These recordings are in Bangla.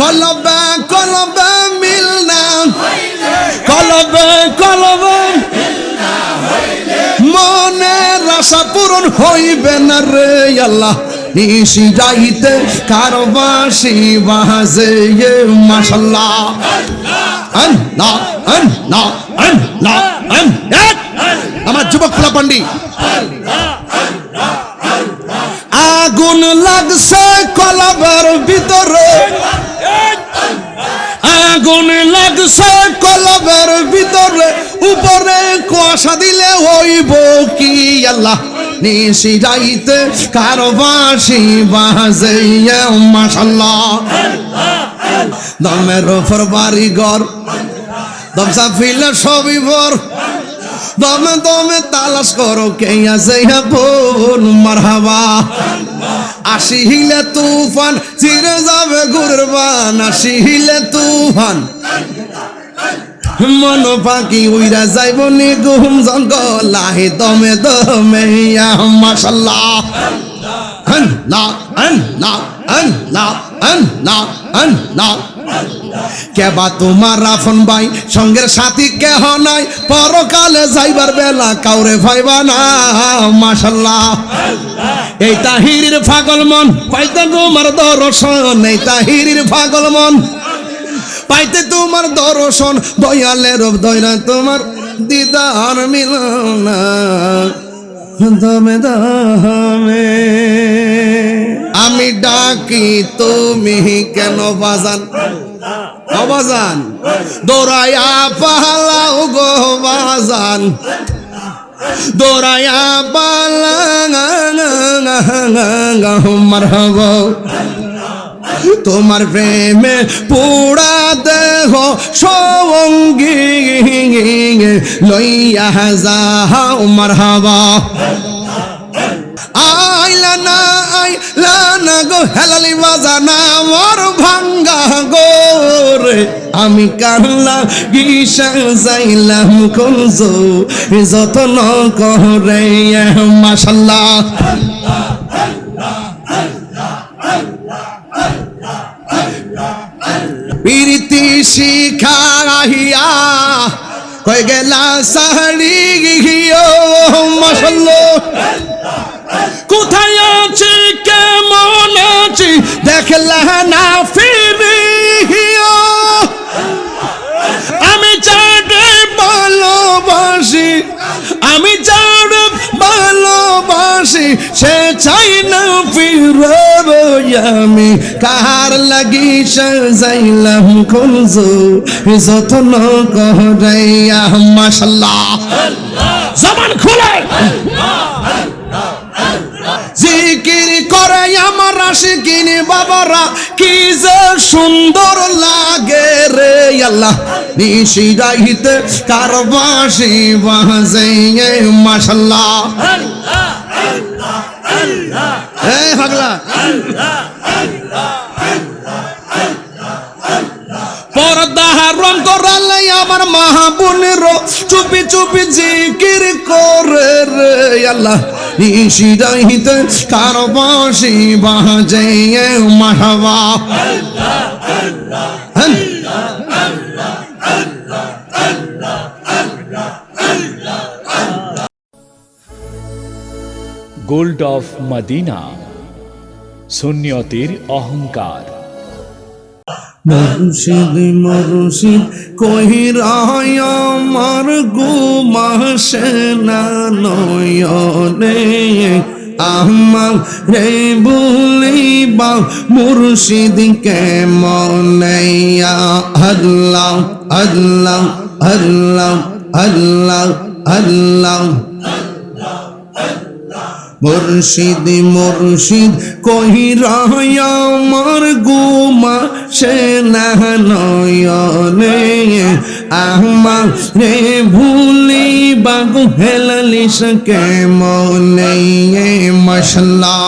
কলবে কলবে মিল না। কলবে কলবে মনের আশা পূরণ হইবে না রে আল্লাহ। নিশি যাইতে কারবাসি বাজে মাশাল্লাহ। আল্লাহ আল্লাহ আল্লাহ আল্লাহ। আমার যুবক ফুলা পান্ডি। আগুন লাগছে কলবের ভিতরে। আগুন লাগছে কলবের ভিতরে। উপরে কুয়াশা দিলে হইব কি আল্লাহ? নিশি যাইতে কারবাসি বাজে মাশাল্লাহ। দমের ওপর বাড়ি ঘর দমসা ফিলে সবই ভর। দমে দমে তালাশ করো কে আছে বোন মারহাবা। আসিলে তুফান, চিরে যাবে গুরবান। আসিলে তুফান, মন পাখি উইরা যাইব নি গুম জঙ্গল। আহে দমে দমে মাশাল্লাহ। আল্লাহ আল্লাহ আল্লাহ আল্লাহ আল্লাহ। কেবা তোমার রাফন ভাই? সঙ্গের সাথী কেহ নাই? পরকালে যাইবার বেলা কাউরে ভাইবা না মাশাল্লাহ। এই তাহিরির ফাগল মন, পাইতে তোমার দর্শন। এই তাহিরির পাগল মন, পাইতে তোমার দর্শন। দয়ালের দয়রা তোমার দিদার মিলনা। দমে দমে আমি ডাকি তুমি কেন বাজান? অবাজান দৌড়াইয়া পালাও গো বাজান। দৌড়াইয়া পালা মারহব। তোমার প্রেমে পুরা দেহ সঙ্গী লইয়া যাও মারহাবা আইলা না আইলা না গো হেলালি বাজানা মোর ভাঙ্গা গো রে আমি কান্লা গিসা যাইলাম কোনজ যতন করে, মাশাল্লাহ। প্রীতি শিখাইয়া কই গেলা সাহারি গিয়ে মশল্লো কোথায় আছি কেমন আছি দেখলা না ভালোবাসি সে চাই না ফিরব আমি কার লাগি সাজাইলাম কুলজ যতন করাইয়া মাশাল্লাহ জবান খুলে জিকির করে আমার আশিকিনি বাবারা কি যে সুন্দর লাগে রে আল্লাহ নিশি রাইতে কারবাসি বাজে মাশাল্লাহ এই হাগলা পর্দা রং করালে আমার মাহাবুনের চুপি চুপি জিকির করে রে। আল্লাহ নিশি রাইতে কারবাসি বাজে মাহাবা গোল্ড অফ মদিনা, সুন্নিয়তির অহংকার। মুর্শিদ মুর্শিদ কহিরায় আমার গুমাসে না নয়নে। আমার রে বলিবা, মুর্শিদ কে মনেয়া আল্লাহ আল্লাহ আল্লাহ আল্লাহ আল্লাহ। মুর্শিদ মুর্শিদ কহি আমার গুমা সে নয়নে আমার রে ভুলি বাগু হেলালিস কে মনে মশলা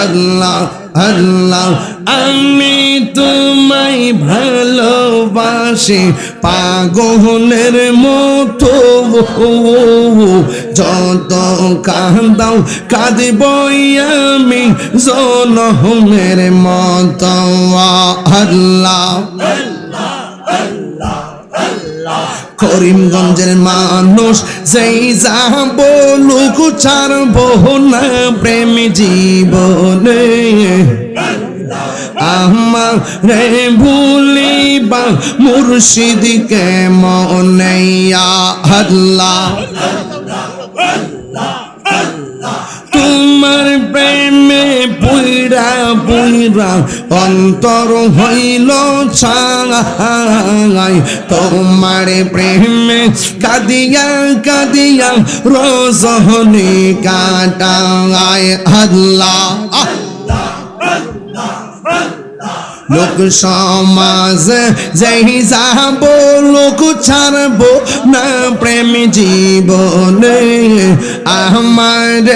আল্লাহ আল্লাহ, আমি তোমায় ভালোবাসি, পাগলের মতো যত কান্দাও কাঁদিব আমি জনমের মতো। করিমগঞ্জের মানুষ, যেই যা বলুক ছাড়ব না প্রেম জীবনে। আমার রে ভুলিবা মুর্শিদকে মনে, আল্লাহ। তোমার প্রেমে পুইরা পুইরা অন্তর হইল ছাই তোমার প্রেমে কাদিয়া কাদিয়া রোজহনি কাটায় আল্লাহ। লোক সমাজ যেই যাব, লোক ছাড়ব না প্রেম জীবনে। আমার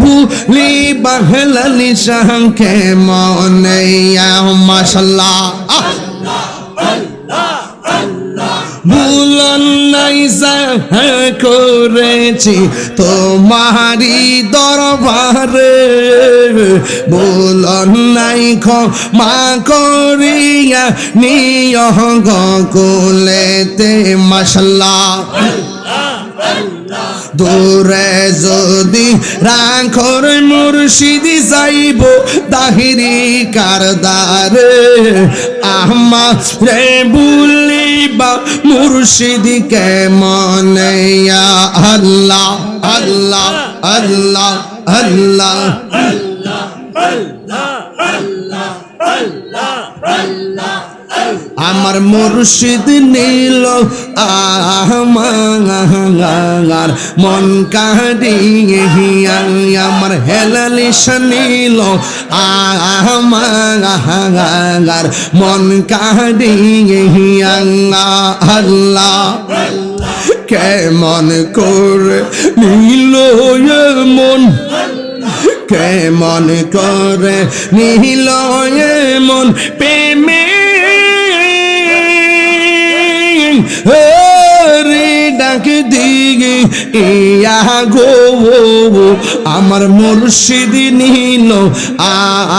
ভুলি বাহলালি সাহকে মনে মশলা করেছি তোমারি দরবারে। বল নাই মা করিয়া নিয় গকুলেতে মশলা দূরে যদি রাখর মুর্শিদি যাইব দাহিরি কারদারে। আহমা রে বুলিবা মুর্শিদিকে মনে আল্লাহ আল্লাহ আল্লাহ আল্লাহ। আমার মুর্শিদ নীল আমার মন কাহিয়ে আমার হেলালিশ নীল আমার মন কাহিয়ে আল্লাহ কেমন করে নীল মন, কেমন করে নীল মন, প্রেমে রে ডাক দিগে ইয়া গো আমার মুর্শিদ নীল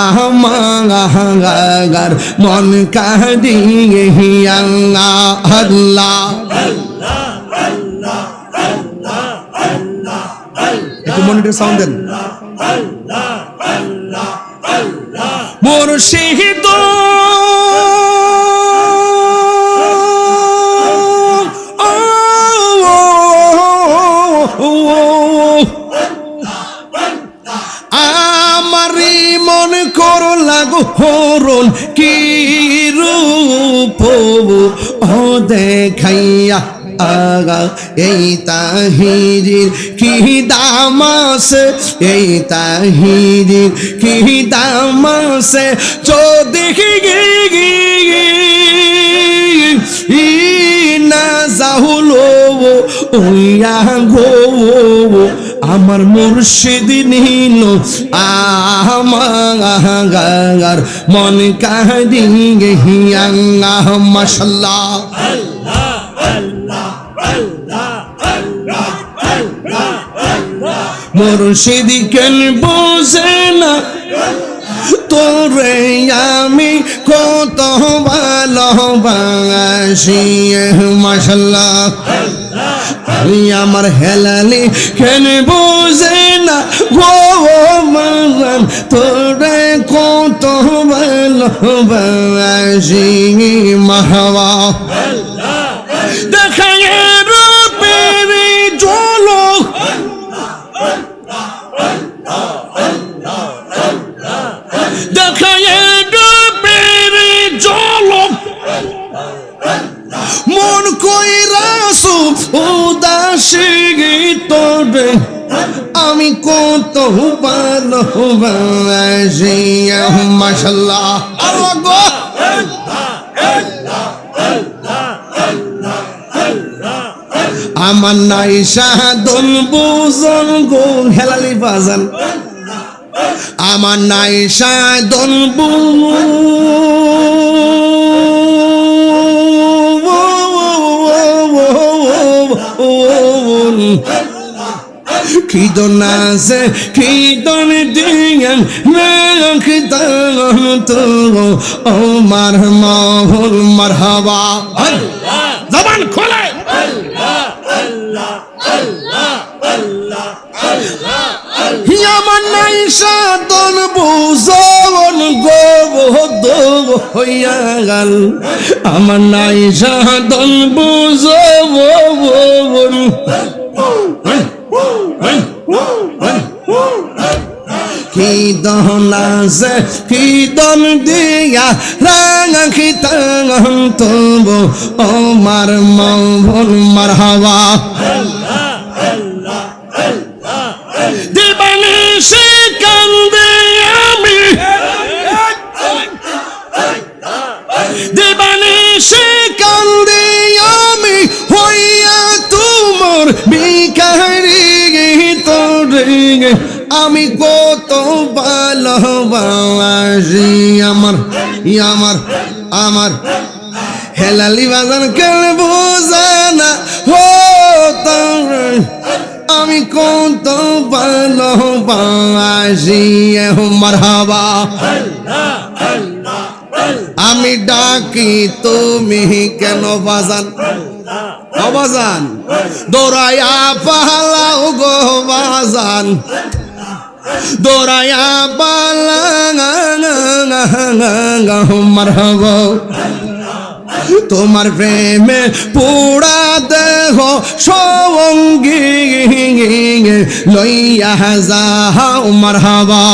আমার মন কাহিয়ে আল্লাহ দেন। মুর্শিদ হরণ কি রূপ দেখাইয়া আগা, এই তাহিরির কি দামাস, এই তাহিরির কি দামাস চো দেখি ই না যাহুলো ওইয়া গো আমার মুর্শিদ নিল, আমার মন কাহিয়ে হিয়া মশাল্লাহ। মুর্শিদ কেন বোঝে না? তোরে আমি কত ভালোবাসি মশলা আমি আমার হেলালি কেন বোঝে না? গো মান তোরে কত ভালোবাসি মাহবা দেখা রূপের জলক তোরে আমি কত ভালোবাসি আমার নাই সাধন বুজন গো হেলালি বাজান। আমার নাই সাধন খিদন আছে খিদন দিয়ান খিদন তো ও মার মাহুল মারহাবা। জবান খোলে। আমার নাই সাধন বুঝন গোবদ হইয়া গেল। আমার নাই সাধন বুঝন কি দন আছে কি দন দিয়া রাঙা তঙ্গন তবু ও মার মার হাওয়া ভালোবাসি আমার, ই আমার আমার। হেলালি বাজান কেন বোঝানা? হো আমি কত ভালোবাসি মারহাবা। আমি ডাকি, তুমি কেন বাজান? বাজান, দৌড়াইয়া পালাও গো বাজান। দৌড়াইয়া পালা মারহাবা। তোমার প্রেমে পুরা দেহ সঙ্গী লইয়া যাও মারহাবা।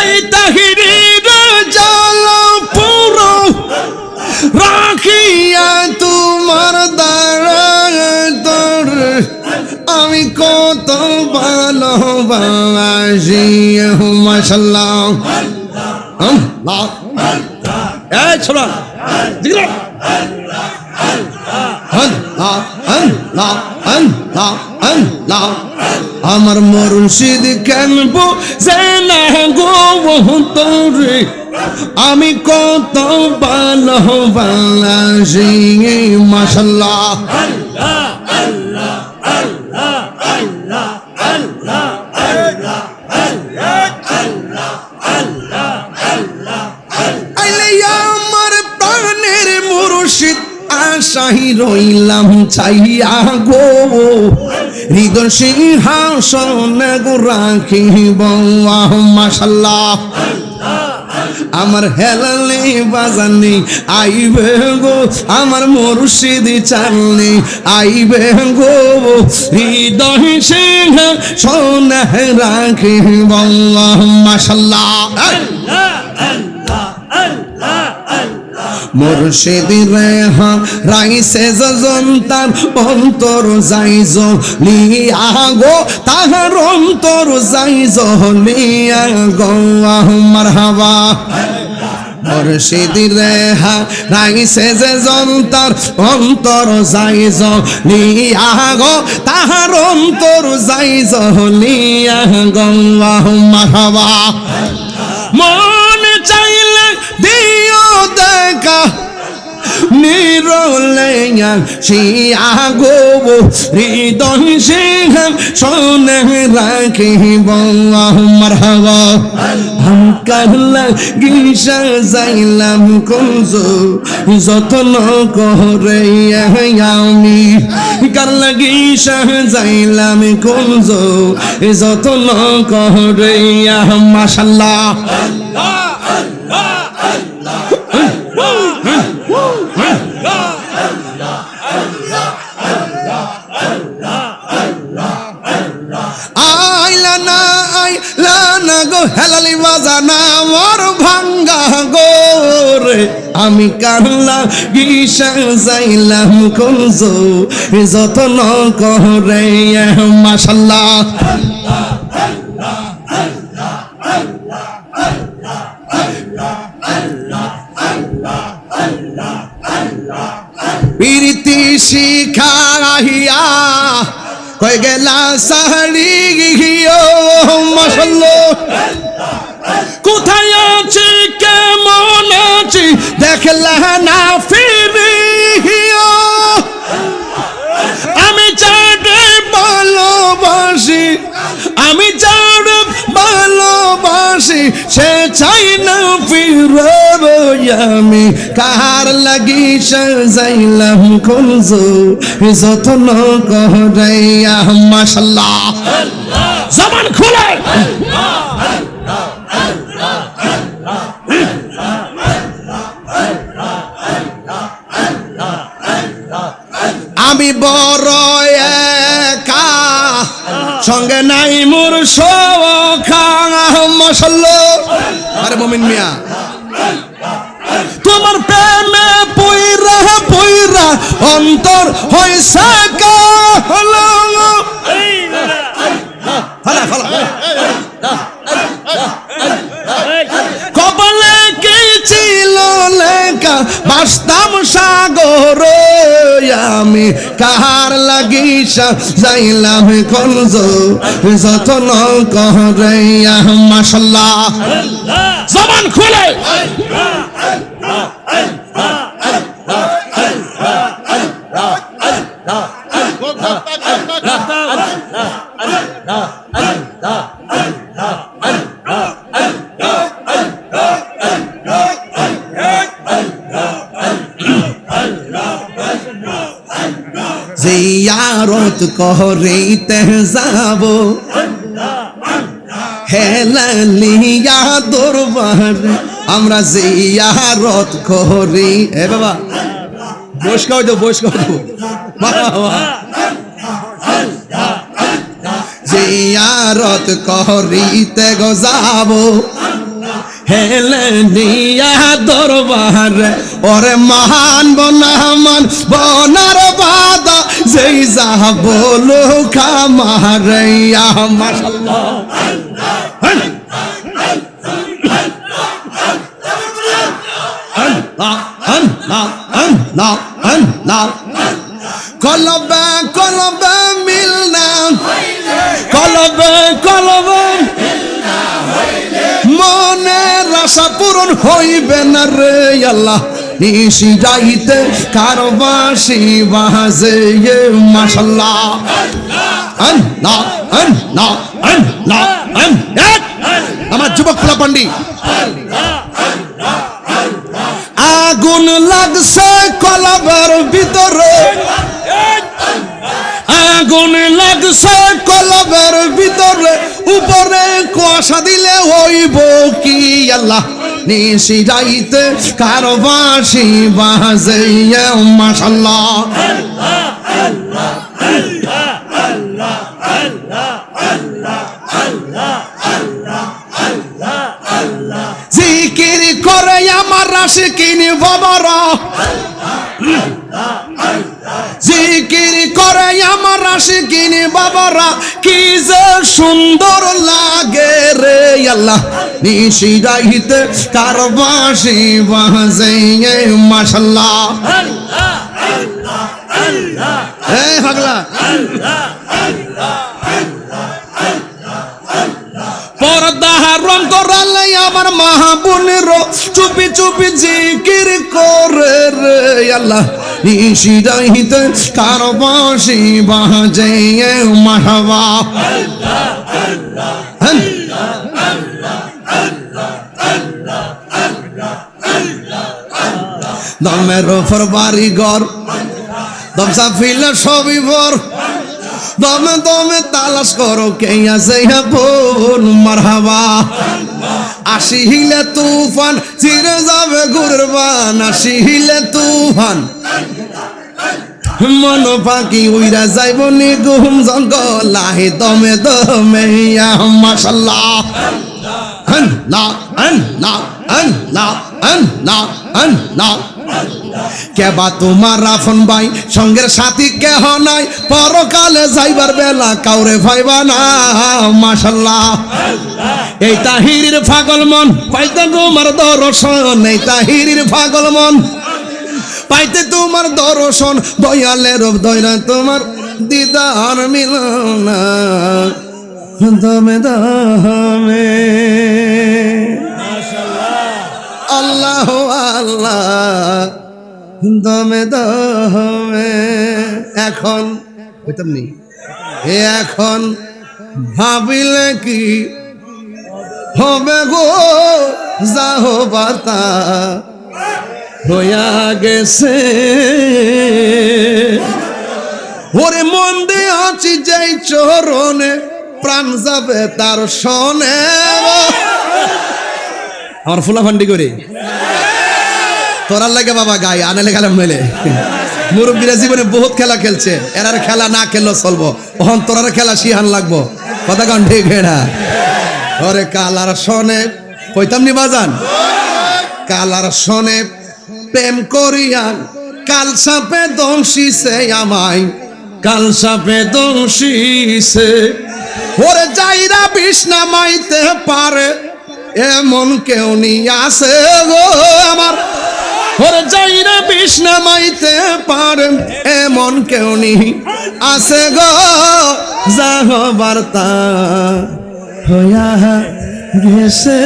এই তাহিরির জাল পুরো রাখিয়া তোমার তোর আমি কত ভালোবাসি মাসাল্লাহ এই ছোড়া দিগরা আমার মুর্শিদ কেন যে না গো তোরে আমি কত ভালোবাসি মাসাল্লাহ আশাই রইলাম চাইয়া গো। হৃদয় সিংহাসন গো রাখিব মাসাল্লাহ আমার হেলালি বাজানি আইবে গো, আমার মুর্শিদ চালনি আইবে গো। হৃদয় সিংহ সোনা রাখিব মাসাল্লাহ মুর্শিদ রেহা, রাইসে জন্তার অন্তর যাইজ, লিয়া গো, তাহার অন্তর যাইজ, লিয়া গো মারহাবা। মুর্শিদ অন্তর গো, তাহার অন্তর মন চাইলে দিও দেখা নিরলেয়া শিয়া গো হৃদয় সিংহ সোনে রাখিব মারহাবা হাম কাহলা গিসা যাইলাম কুঞ্জ যতন করে আমি কার লাগিসা যাইলাম কুঞ্জ যতন করে মাশাল্লাহ আমি কানলা গিসা যাইলাম কুঞ্জ যতন করে, মাশাল্লাহ। প্রীতি শিখাইয়া কই গেলা সাহারি গিয়ে মশল্লো لنا في আমি চারে ভালোবাসি, আমি চারে ভালোবাসি, সে চাই না ফিরব আমি কাহার লাগি সাজাইলাম কোনজ যতন করাইয়া মাশাল্লাহ। জবান খুলে। আমি বড় একা। সঙ্গে নাই মোর সখা আরে মমিন মিয়া। তোমার প্রেমে পইরা পইরা অন্তর হইছে কালো ফালা ফালা। লেখা বাস্তাম সাগর আমি কাহার লাগিসা যাইলাম কলজ যতন করাইয়া মাসাল্লাহ জবান খুলে। জিয়ারত করিতে যাব হেলিয়া দরবার আমরা জিয়ারত করি। এ বাবা, বস খাও তো, বস খাও তো। জিয়ারত করিতে গো যাব হেলে দরবার, ওরে মহান বনামান, বনার বাদা, যেই যা বলো খামারাইয়া মাশাল্লাহ। কলবে কলবে মিল না। কলবে কলবে আশা পূরণ হইবে না রে আল্লাহ। নিশি যাইতে কারবাসি বাজে আল্লাহ আমার যুবক ফুলা পান্ডি আগুন লাগছে কলবের ভিতরে। আগুন লাগছে কলবের ভিতরে, উপরে কুয়াশা দিলে হইব কি আল্লাহ? নিশি যাইতে কারবাসি বাজে মাশাল্লাহ। জিকির করে আমার রাশি কিনি বাবারা। জিকির করে আমার রাশি কিনি বাবারা কি যে সুন্দর লাগে রে আল্লাহ। নিশি রাইতে কারবাসি বাজে মাশাল্লাহ। এই পাগলা। পর্দা রং আমার মাহাবুনের চুপি চুপি জিকির করে রে আল্লাহ। নিশি রাইতে কারবাসি বাজে মাহবা দমের ওপর বাড়ি ঘর দমসা ফিলে সবই ভর। দমে দমে তালাশ করো, কে আছে বোন? মারহাবা। আসিলে তুফান, চিরে যাবে গুরবান। আসিলে তুফান। মন পাখি উইরা যাইব নি গুম জঙ্গল। লাহে দমে দমে মাশাল্লাহ। হন না হন না না না কেবা তোমার রাফন ভাই? সঙ্গের সাথী কেহ নাই? পরকালে যাইবার বেলা কাউরে ভাইবা না। মাশাল্লাহ। এই তাহিরির পাগল মন। পাইতে তোমার দর্শন। এই তাহিরির পাগল মন। পাইতে তোমার দর্শন। দয়ালের দয়রা তোমার দিদার মিলনা। দমে দমে আল্লাহ আল্লাহ। দমে দমে। এখন, হইতাম নি এ এখন ভাবিলে কি হবে গো? যা হবার তা হইয়া গেছে। ওরে মন দিয়ে আছি যেই চরণে, প্রাণ যাবে তার সনে। আমার ফুলা ফান্ডি করে। তোরার লাগে বাবা গাই আনালে খেলাম মেলে। মুরব্বীরা জীবনে বহুত খেলা খেলছে, এরার খেলা না খেললেও চলবো। ওহন তোরার খেলা শিহান লাগবো। কথা কন ঠিক না? ওরে কালার সনে কইতাম নি বাজান? কালার সনে প্রেম করিয়ান কাল সাপে দংশিছে আমায়। কাল সাপে দংশিছে। ওরে যাইরা বিষ্ণা মাইতে পারে এমন কেউ নি আছে গো আমার। ওরে যাইরা বিষ্ণা মাইতে পারে এমন কেউ নি আছে গো। যাহ বার্তা হইয়া গেছে।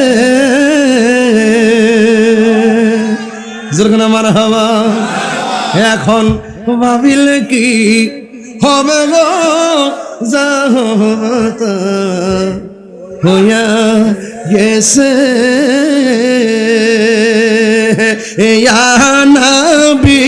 যেরকম আমার হওয়া, এখন ভাবিল কি হবে গো? যা হতা হইয়া গেছে ইয়া নবী